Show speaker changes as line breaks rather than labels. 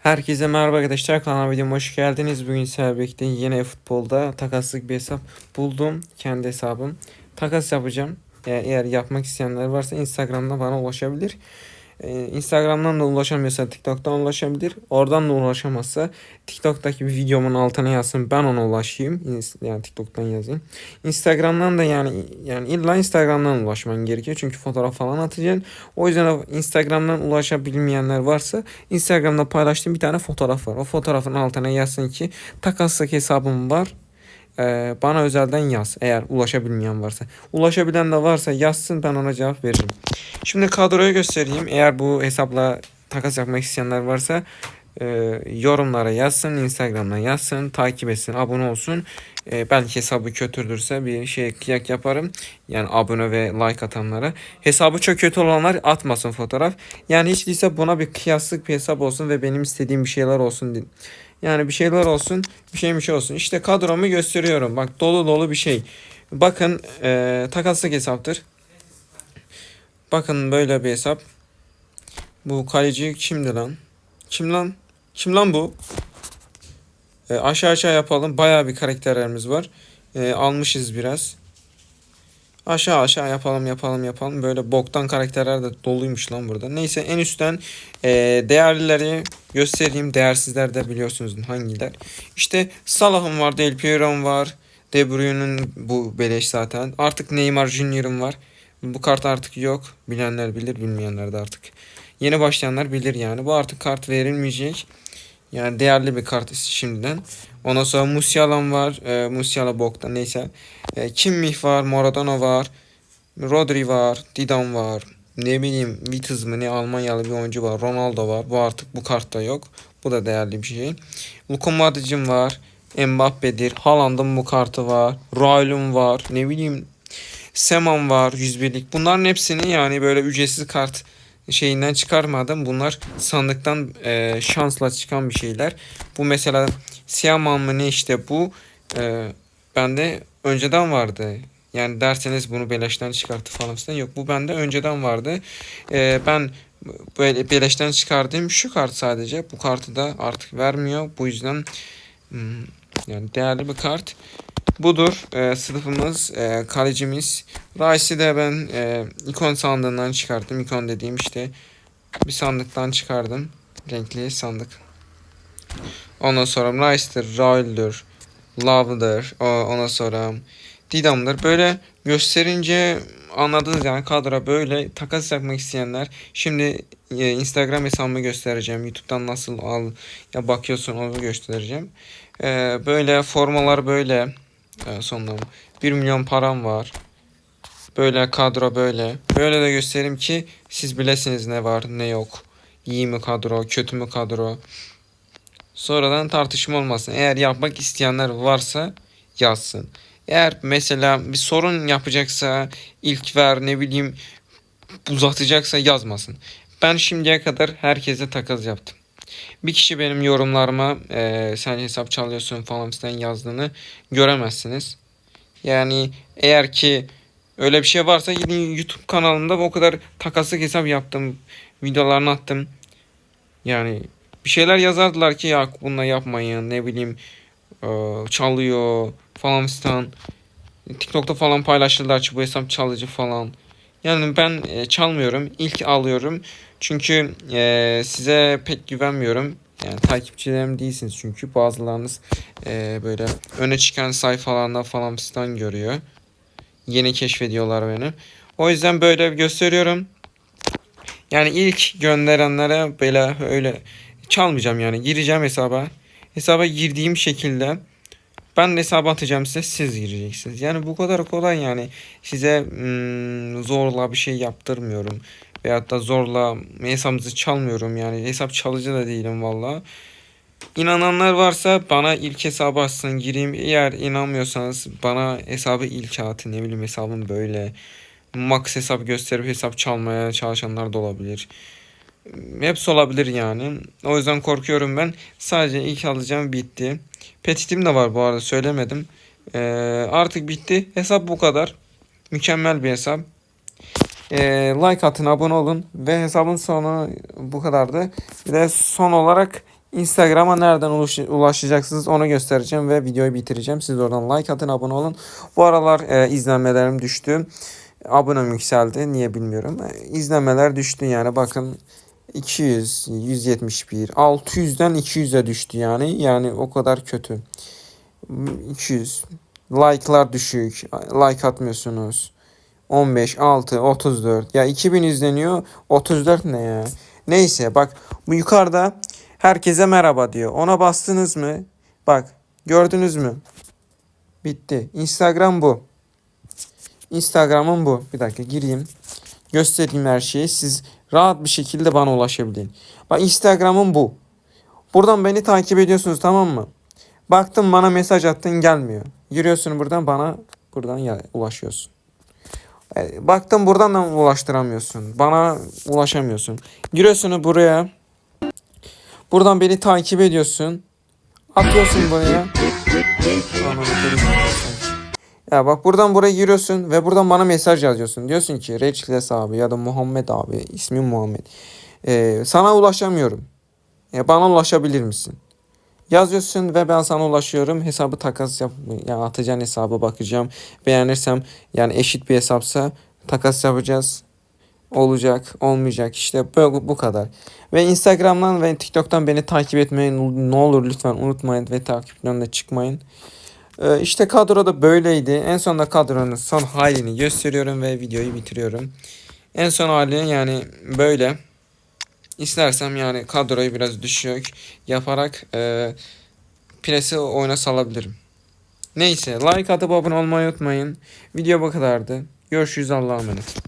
Herkese merhaba arkadaşlar kanalıma videoma hoş geldiniz. Bugün birlikte yine futbolda takaslık bir hesap buldum. Kendi hesabım. Takas yapacağım. Eğer yapmak isteyenler varsa Instagram'dan bana ulaşabilir. E, Instagram'dan da ulaşamıyorsa TikTok'tan ulaşabilir. Oradan da ulaşamazsa TikTok'taki bir videomun altına yazsın ben ona ulaşayım. Yani TikTok'tan yazayım. Instagram'dan da yani yani illa Instagram'dan ulaşman gerekiyor. Çünkü fotoğraf falan atacaksın. O yüzden Instagram'dan ulaşabilmeyenler varsa Instagram'da paylaştığım bir tane fotoğraf var. O fotoğrafın altına yazsın ki takaslık hesabım var. Ee, bana özelden yaz eğer ulaşabilmeyen varsa. Ulaşabilen de varsa yazsın ben ona cevap veririm. Şimdi kadroyu göstereyim. Eğer bu hesapla takas yapmak isteyenler varsa e, yorumlara yazsın, Instagram'dan yazsın, takip etsin, abone olsun. E, belki hesabı kötüdürse bir şey kıyak yaparım. Yani abone ve like atanlara. Hesabı çok kötü olanlar atmasın fotoğraf. Yani hiç değilse buna bir kıyaslık bir hesap olsun ve benim istediğim bir şeyler olsun. Yani bir şeyler olsun, bir şey bir şey olsun. İşte kadromu gösteriyorum. Bak dolu dolu bir şey. Bakın e, takaslık hesaptır. Bakın böyle bir hesap. Bu kaleci kimdi lan? Kim lan? Kim lan bu? E, aşağı aşağı yapalım. Bayağı bir karakterlerimiz var. E, almışız biraz. Aşağı aşağı yapalım yapalım yapalım. Böyle boktan karakterler de doluymuş lan burada. Neyse en üstten e, değerlileri göstereyim. Değersizler de biliyorsunuz hangiler. İşte Salah'ım var, Del Piero'm var. De Bruyne'nin bu beleş zaten. Artık Neymar Junior'ım var. Bu kart artık yok. Bilenler bilir, bilmeyenler de artık. Yeni başlayanlar bilir yani. Bu artık kart verilmeyecek. Yani değerli bir kart şimdiden. Ondan sonra Musiala'm var. E, Musiala bokta neyse. E, Kimmich var, Maradona var. Rodri var, Didam var. Ne bileyim Vitez mi ne Almanyalı bir oyuncu var. Ronaldo var. Bu artık bu kartta yok. Bu da değerli bir şey. Luka Modric'im var. Mbappe'dir. Haaland'ın bu kartı var. Raul'un var. Ne bileyim Seman var 101'lik. Bunların hepsini yani böyle ücretsiz kart şeyinden çıkarmadım. Bunlar sandıktan e, şansla çıkan bir şeyler. Bu mesela Siyaman mı ne işte bu e, bende önceden vardı. Yani derseniz bunu beleşten çıkarttı falan filan. Yok bu bende önceden vardı. E, ben böyle beleşten çıkardığım şu kart sadece. Bu kartı da artık vermiyor. Bu yüzden hmm, yani değerli bir kart. Budur e, sınıfımız, e, kalecimiz. Rice'i de ben e, ikon sandığından çıkarttım. İkon dediğim işte bir sandıktan çıkardım. Renkli sandık. Ondan sonra Rice'dır, Raul'dur, Love'dır. Ondan sonra Didam'dır. Böyle gösterince anladınız yani kadro böyle takas yapmak isteyenler. Şimdi e, Instagram hesabımı göstereceğim. YouTube'dan nasıl al ya bakıyorsun onu göstereceğim. E, böyle formalar böyle. E, sonunda 1 milyon param var. Böyle kadro böyle. Böyle de göstereyim ki siz bilesiniz ne var ne yok. İyi mi kadro, kötü mü kadro. Sonradan tartışma olmasın. Eğer yapmak isteyenler varsa yazsın. Eğer mesela bir sorun yapacaksa ilk ver ne bileyim uzatacaksa yazmasın. Ben şimdiye kadar herkese takas yaptım. Bir kişi benim yorumlarıma eee, sen hesap çalıyorsun falan filan yazdığını göremezsiniz. Yani eğer ki öyle bir şey varsa gidin YouTube kanalımda o kadar takaslık hesap yaptım. Videolarını attım. Yani bir şeyler yazardılar ki ya bununla yapmayın ne bileyim eee, çalıyor falan filan. TikTok'ta falan paylaşırlar ki bu hesap çalıcı falan. Yani ben e, çalmıyorum. İlk alıyorum. Çünkü e, size pek güvenmiyorum. Yani takipçilerim değilsiniz çünkü bazılarınız e, böyle öne çıkan sayfalarında falan filan görüyor. Yeni keşfediyorlar beni. O yüzden böyle gösteriyorum. Yani ilk gönderenlere böyle öyle çalmayacağım yani. Gireceğim hesaba. Hesaba girdiğim şekilde ben de hesaba atacağım size siz gireceksiniz. Yani bu kadar kolay yani. Size mm, zorla bir şey yaptırmıyorum. Veyahut da zorla hesabınızı çalmıyorum yani. Hesap çalıcı da değilim valla. İnananlar varsa bana ilk hesabı açsın gireyim. Eğer inanmıyorsanız bana hesabı ilk atın. Ne bileyim hesabım böyle. Max hesap gösterip hesap çalmaya çalışanlar da olabilir. Hepsi olabilir yani. O yüzden korkuyorum ben. Sadece ilk alacağım bitti. Petitim de var bu arada söylemedim. Ee, artık bitti. Hesap bu kadar. Mükemmel bir hesap. Ee, like atın, abone olun ve hesabın sonu bu kadardı. Bir de son olarak Instagram'a nereden ulaş- ulaşacaksınız onu göstereceğim ve videoyu bitireceğim. Siz oradan like atın, abone olun. Bu aralar e, izlenmelerim düştü. Abonem yükseldi. Niye bilmiyorum. E, izlenmeler düştü yani bakın 200, 171, 600'den 200'e düştü yani. Yani o kadar kötü. 200. Like'lar düşük. Like atmıyorsunuz. 15, 6, 34. Ya 2000 izleniyor. 34 ne ya? Neyse bak bu yukarıda herkese merhaba diyor. Ona bastınız mı? Bak gördünüz mü? Bitti. Instagram bu. Instagram'ım bu. Bir dakika gireyim. Göstereyim her şeyi. Siz rahat bir şekilde bana ulaşabilin. Bak Instagram'ım bu. Buradan beni takip ediyorsunuz tamam mı? Baktım bana mesaj attın gelmiyor. Giriyorsun buradan bana buradan ya, ulaşıyorsun. E, Baktım buradan da ulaştıramıyorsun. Bana ulaşamıyorsun. Giriyorsun buraya. Buradan beni takip ediyorsun. Atıyorsun buraya. Anam, Ya bak buradan buraya giriyorsun ve buradan bana mesaj yazıyorsun. Diyorsun ki Reçles abi ya da Muhammed abi ismim Muhammed. E, sana ulaşamıyorum. E, bana ulaşabilir misin? Yazıyorsun ve ben sana ulaşıyorum. Hesabı takas yap yani atacağın hesabı bakacağım. Beğenirsem yani eşit bir hesapsa takas yapacağız. Olacak, olmayacak işte bu, bu kadar. Ve Instagram'dan ve TikTok'tan beni takip etmeyi ne olur lütfen unutmayın ve takipten de çıkmayın. Ee, işte kadro da böyleydi. En sonunda kadronun son halini gösteriyorum ve videoyu bitiriyorum. En son hali yani böyle. İstersem yani kadroyu biraz düşük yaparak e, presi oyuna salabilirim. Neyse like atıp abone olmayı unutmayın. Video bu kadardı. Görüşürüz Allah'a emanet.